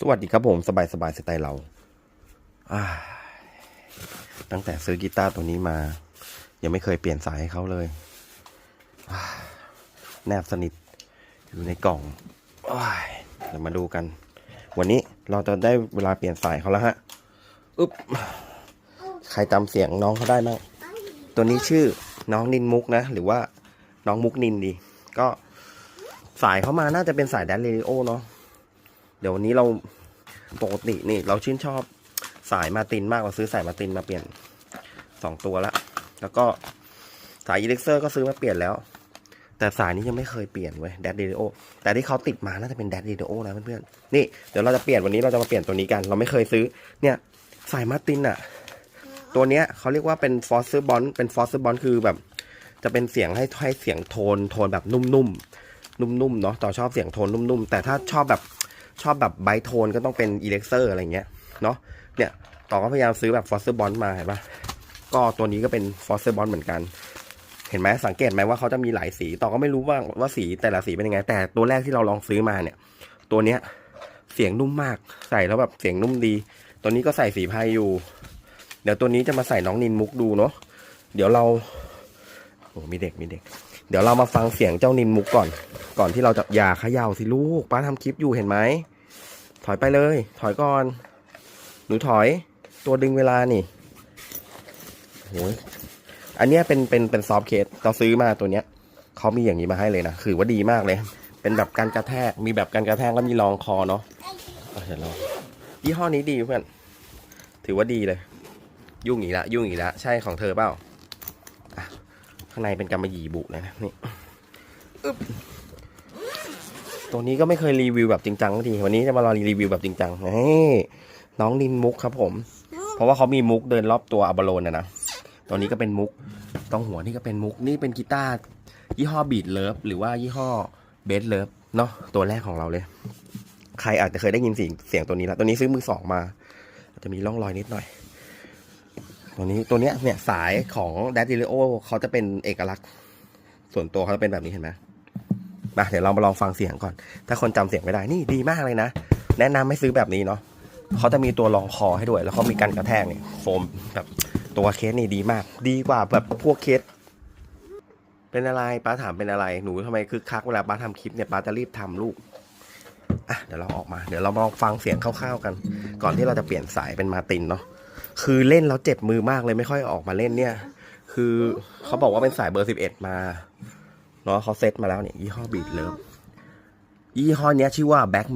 สวัสดีครับผมสบายสบายสไตล์เรา ตั้งแต่ซื้อกีตาร์ตัวนี้มา ยังไม่เคยเปลี่ยนสายให้เขาเลย แนบสนิท อยู่ในกล่องอเดี๋ยวมาดูกัน วันนี้เราจะได้เวลาเปลี่ยนสายเขาแล้วฮะอึ๊บใครจำเสียงน้องเขาได้มั้งตัวนี้ชื่อน้องนินมุกนะ หรือว่าน้องมุกนินดี ก็สายเขามาน่าจะเป็นสายแดนเรดิโอเนาะ ดี๋ยววันนี้เราปกตินี่เราชื่นชอบสายมาตินมากเราซื้อสายมาตินมาเปลี่ยนสองตัวละแล้วก็สายอีเล็กเซอร์ก็ซื้อมาเปลี่ยนแล้ว แต่สายนี้ยังไม่เคยเปลี่ยนเว้ยแดดเดโอแต่ที่เขาติดมาน่าจะเป็นแดดเดโอนะเพื่อนๆนี่เดี๋ยวเราจะเปลี่ยนวันนี้เราจะมาเปลี่ยนตัวนี้กัน เราไม่เคยซื้อเนี่ยสายมาตินอะตัวเนี้ยเขาเรียกว่าเป็นฟอสซิบอนเป็นฟอสซิบอนคือแบบ จะเป็นเสียงให้ให้เสียงโทนโทนแบบนุ่มๆนุ่มๆเนาะต่อชอบเสียงโทนนุ่มๆแต่ถ้าชอบแบบ ชอบแบบไบโทนก็ต้องเป็นอีเล็กเซอร์อะไรเงี้ยเนาะเนี่ยต่อก็พยายามซื้อแบบฟอสเซอร์บอลมาเห็นปะก็ตัวนี้ก็เป็นฟอสเซอร์บอลเหมือนกัน เห็นไหมสังเกตไหมว่าเขาจะมีหลายสี ต่อก็ไม่รู้ว่าว่าสีแต่ละสีเป็นยังไง แต่ตัวแรกที่เราลองซื้อมาเนี่ย ตัวเนี้ยเสียงนุ่มมากใส่แล้วแบบเสียงนุ่มดี ตัวนี้ก็ใส่สีพายอยู่ เดี๋ยวตัวนี้จะมาใส่น้องนินมุกดูเนาะเดี๋ยวเราโอ้มีเด็กมีเด็ก เดี๋ยวเรามาฟังเสียงเจ้านินมุกก่อน ก่อนที่เราจะอย่าเขย่าสิลูกป้าทำคลิปอยู่เห็นไหม ถอยไปเลย ถอยก่อน หนูถอย ตัวดึงเวลานี่โอ้ยอันเนี้ยเป็นเป็นเป็นซอฟเคสเราซื้อมาตัวเนี้ยเขามีอย่างนี้มาให้เลยนะ คือว่าดีมากเลย เป็นแบบการกระแทก มีแบบการกระแทกแล้วมีรองคอเนาะเอาเดี๋ยวยี่ห้อนี้ดีเพื่อน ถือว่าดีเลย ยุ่งอีกละ ยุ่งอีกละ ใช่ของเธอเปล่า ข้างในเป็นกำมะหยี่บุเลยนะนี่ ตัวนี้ก็ไม่เคยรีวิวแบบจริงจังสักทีวันนี้จะมารอรีวิวแบบจริงจังนี่น้องนินมุกครับผม เพราะว่าเขามีมุกเดินรอบตัวอัลบาโลนนะนะตัวนี้ก็เป็นมุกตรงหัวนี่ก็เป็นมุกนี่เป็นกีตาร์ยี่ห้อบีดเลิฟหรือว่ายี่ห้อเบสเลิฟเนาะตัวแรกของเราเลย ใครอาจจะเคยได้ยินเสียงเสียงตัวนี้แล้วตัวนี้ซื้อมือสองมาอาจจะมีร่องรอยนิดหน่อย ตัวนี้ตัวเนี้ยเนี่ยสายของ d a d d y l e o เขาจะเป็นเอกลักษณ์ ส่วนตัวเขาจะเป็นแบบนี้เห็นไหม มาเดี๋ยวเรามาลองฟังเสียงก่อน ถ้าคนจำเสียงไม่ได้นี่ดีมากเลยนะ แนะนำให้ซื้อแบบนี้เนาะเขาจะมีตัวรองคอให้ด้วย แล้วเขามีการกระแทกเนี่ยโฟมแบบตัวเคสนี่ดีมาก ดีกว่าแบบพวกเคสเป็นอะไรป้าถามเป็นอะไรหนูทำไมคึกคักเวลาป้าทำคลิปเนี่ยป้าจะรีบทำลูกอะเดี๋ยวเราออกมาเดี๋ยวเรามาลองฟังเสียงคร่าวๆกัน ก่อนที่เราจะเปลี่ยนสายเป็นมาตินเนาะคือเล่นแล้วเจ็บมือมากเลยไม่ค่อยออกมาเล่นเนี่ย คือเขาบอกว่าเป็นสายเบอร์สิบเอ็ดมา เนาะเขาเซตมาแล้วเนี่ยยี่ห้อบีดเลิฟยี่ห้อเนี้ยชื่อว่าแบ็ค